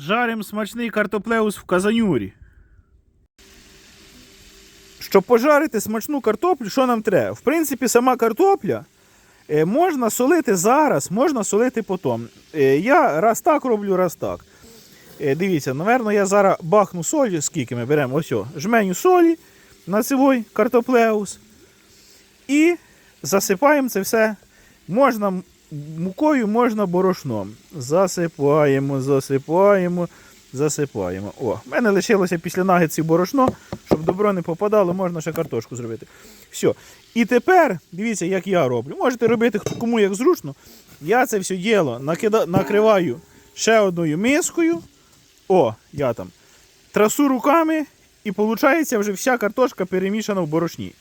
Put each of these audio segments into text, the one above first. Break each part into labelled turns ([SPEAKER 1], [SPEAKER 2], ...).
[SPEAKER 1] Жарим смачний картоплеус в казанюрі. Щоб пожарити смачну картоплю, що нам треба? В принципі, сама картопля е, можна солити зараз, можна солити потім. Е, Я раз так роблю, раз так. Е, Дивіться, напевно, я зараз бахну солі, скільки ми беремо, ось, жменю солі на цивой картоплеус. І засипаємо це все. Можна мукою, можна борошном. Засипаємо, засипаємо, засипаємо. О, в мене лишилося після нагетсів борошно, щоб добро не попадало, можна ще картошку зробити. Все. І тепер, дивіться, як я роблю. Можете робити кому як зручно. Я це все діло накида... накриваю ще одною мискою. О, я там. Трасу руками, і виходить вже вся картошка перемішана в борошні.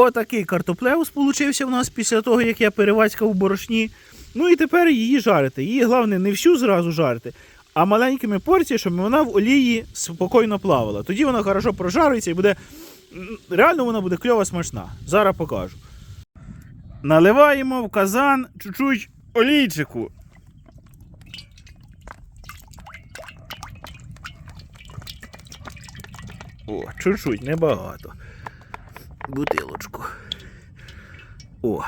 [SPEAKER 1] Отакий картоплеус получився в нас після того, як я перевацькав у борошні. Ну і тепер її жарити. Її головне не всю зразу жарити, а маленькими порціями, щоб вона в олії спокійно плавала. Тоді вона хорошо прожариться і буде. Реально вона буде кльова смачна. Зараз покажу. Наливаємо в казан чуть-чуть олійчику. О, чуть-чуть, небагато. Бутилочку. О.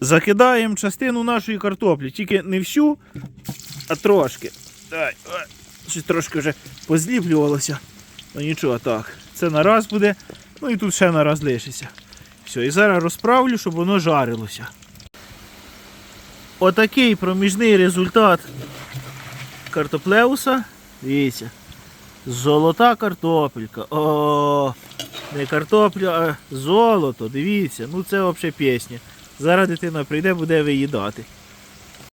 [SPEAKER 1] Закидаємо частину нашої картоплі, тільки не всю, а трошки. Дай, ой, трошки вже позліплювалося. Ну нічого, так. Це на раз буде, ну і тут ще на раз лишиться. Все, і зараз розправлю, щоб воно жарилося. Отакий проміжний результат картоплеуса. Дивіться. Золота картопелька. О, не картоплю, а золото. Дивіться, ну це взагалі пісня. Зараз дитина прийде, буде виїдати.